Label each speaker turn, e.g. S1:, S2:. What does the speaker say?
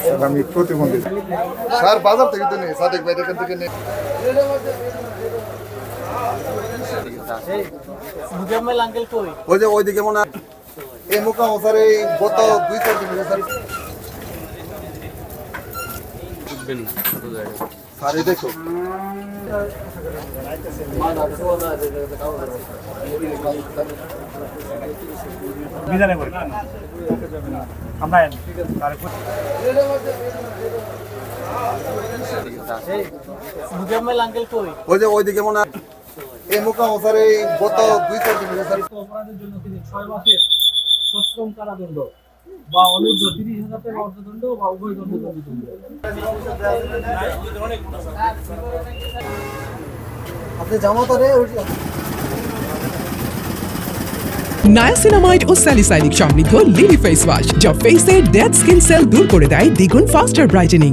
S1: Sir আমি প্রতিবন্ধী। Sir বাজার থেকে তো নেই সাদেক ভাই এখান থেকে নেই।
S2: মুজাম্মেল আঙ্কেল কই?
S1: ওই যে ওইদিকে মনে হয় এই মোকাম স্যার এই গত দুই চার দিন স্যার। এই দেখো।
S3: বিধানে করি আমরা
S2: মুজাম্মেল আঙ্কেল কই
S1: ওই যে ওইদিকে মনে হয় এই মোকাম স্যার এই গত দুই চার দিন স্যার।
S4: অপরাধের জন্য তিনি ছয় মাসের সশ্রম কারাদণ্ড। বা অনুর্ধ তিরিশ হাজার টাকা অর্থদণ্ড বা উভয় দণ্ডদণ্ড দণ্ড
S1: আপনি জামাতারে
S5: নায়াসিনামাইড ও স্যালিসাইনিক সমৃদ্ধ লিলি ফেস ওয়াশ যা ফেসের ডেড স্কিন সেল দূর করে দেয় দ্বিগুণ ফাস্টার ব্রাইটেনিং